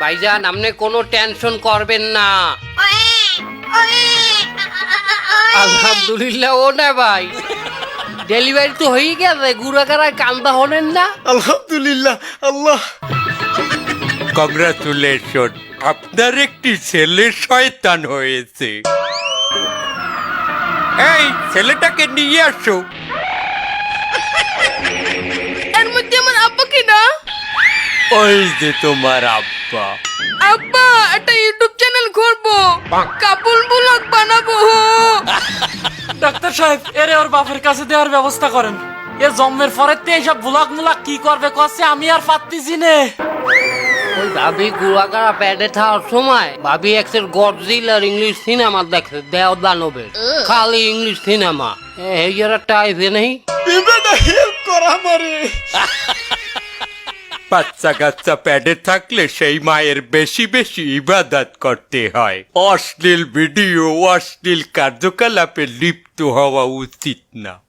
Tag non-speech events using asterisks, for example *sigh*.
ভাইজান আপনি কোনো টেনশন করবেন না। আলহামদুলিল্লাহ ও না ভাই। ডেলিভারি তো হয়ে গেছে গুড়াকারায় কান্দা হলেন না? আলহামদুলিল্লাহ আল্লাহ। কংগ্রাচুলেশন আপনার একটি ছেলে শয়তান হয়েছে। এই ছেলেটাকে নিয়ে আসো। ওই যে তোমার আব্বা। আব্বা একটা ইউটিউব চ্যানেল করব কাপুল ব্লগ বানাবো ডাক্তার সাহেব এরে ওর বাপের কাছে দেওয়ার ব্যবস্থা করেন। এ জন্মের পরের তে এইসব বুলাক মুলাক কি করবে কচ্ছে আমি আর পাত্তিছি নে। ওই ভাবি গুড়াকারা প্যাডে থাকার সময় ভাবি একসের গডজিল আর ইংলিশ সিনেমা দেখছে দেও দানবের খালি ইংলিশ সিনেমা। এই যারা টাইপে নেই। হেল্প করা আমারে। *laughs* বাচ্চা কাচ্চা প্যাডে থাকলে সেই মায়ের বেশি বেশি ইবাদত করতে হয়। অশ্লীল ভিডিও, অশ্লীল কার্যকলাপে লিপ্ত হওয়া উচিত না।